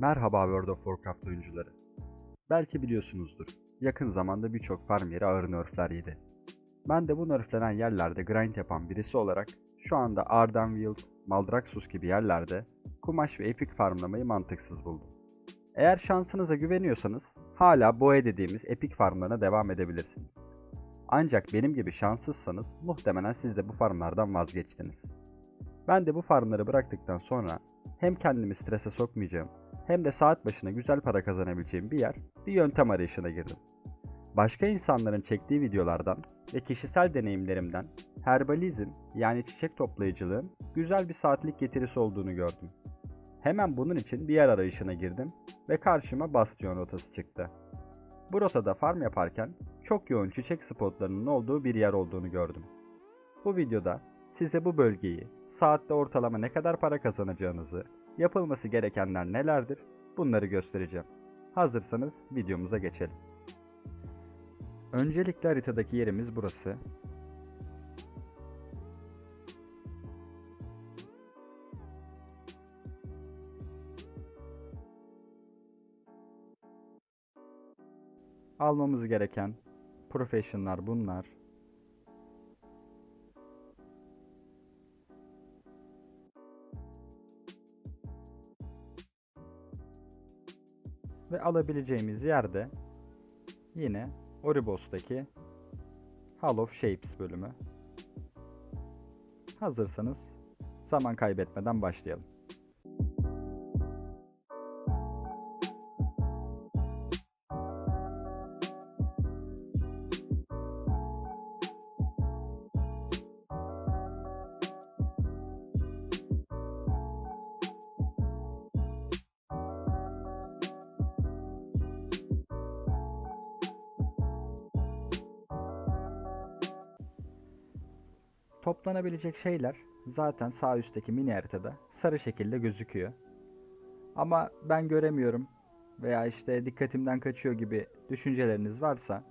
Merhaba World of Warcraft oyuncuları. Belki biliyorsunuzdur. Yakın zamanda birçok farm yeri ağır nerfler yedi. Ben de bu nerflenen yerlerde grind yapan birisi olarak şu anda Ardenweald, Maldraxxus gibi yerlerde kumaş ve epik farmlamayı mantıksız buldum. Eğer şansınıza güveniyorsanız hala boe dediğimiz epik farmlarına devam edebilirsiniz. Ancak benim gibi şanssızsanız muhtemelen siz de bu farmlardan vazgeçtiniz. Ben de bu farmları bıraktıktan sonra hem kendimi strese sokmayacağım hem de saat başına güzel para kazanabileceğim bir yer, bir yöntem arayışına girdim. Başka insanların çektiği videolardan ve kişisel deneyimlerimden herbalizm yani çiçek toplayıcılığın güzel bir saatlik getirisi olduğunu gördüm. Hemen bunun için bir yer arayışına girdim ve karşıma Bastion rotası çıktı. Bu rotada farm yaparken çok yoğun çiçek spotlarının olduğu bir yer olduğunu gördüm. Bu videoda size bu bölgeyi, saatte ortalama ne kadar para kazanacağınızı, yapılması gerekenler nelerdir bunları göstereceğim. Hazırsanız videomuza geçelim. Öncelikle haritadaki yerimiz burası. Almamız gereken professionlar bunlar. Ve alabileceğimiz yerde yine Oribos'taki Hall of Shapes bölümü. Hazırsanız zaman kaybetmeden başlayalım. Toplanabilecek şeyler zaten sağ üstteki mini haritada sarı şekilde gözüküyor. Ama ben göremiyorum veya işte dikkatimden kaçıyor gibi düşünceleriniz varsa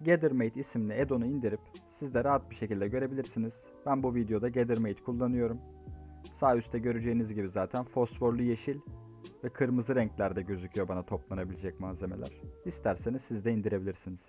Gathermate isimli add-on'u indirip siz de rahat bir şekilde görebilirsiniz. Ben bu videoda Gathermate kullanıyorum. Sağ üstte göreceğiniz gibi zaten fosforlu yeşil ve kırmızı renklerde gözüküyor bana toplanabilecek malzemeler. İsterseniz siz de indirebilirsiniz.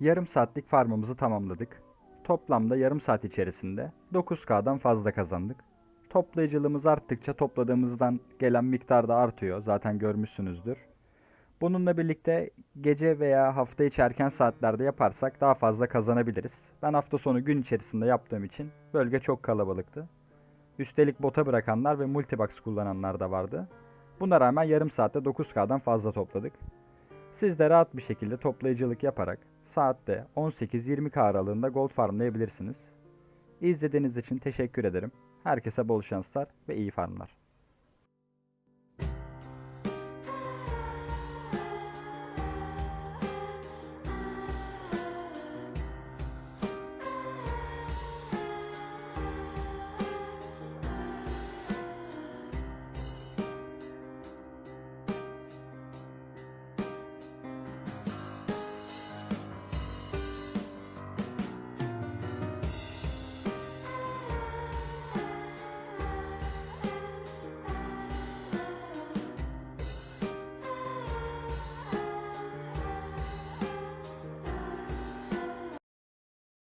Yarım saatlik farmımızı tamamladık. Toplamda yarım saat içerisinde 9K'dan fazla kazandık. Toplayıcılığımız arttıkça topladığımızdan gelen miktar da artıyor. Zaten görmüşsünüzdür. Bununla birlikte gece veya hafta içi erken saatlerde yaparsak daha fazla kazanabiliriz. Ben hafta sonu gün içerisinde yaptığım için bölge çok kalabalıktı. Üstelik bota bırakanlar ve multibox kullananlar da vardı. Buna rağmen yarım saatte 9K'dan fazla topladık. Siz de rahat bir şekilde toplayıcılık yaparak saatte 18-20K aralığında gold farmlayabilirsiniz. İzlediğiniz için teşekkür ederim. Herkese bol şanslar ve iyi farmlar.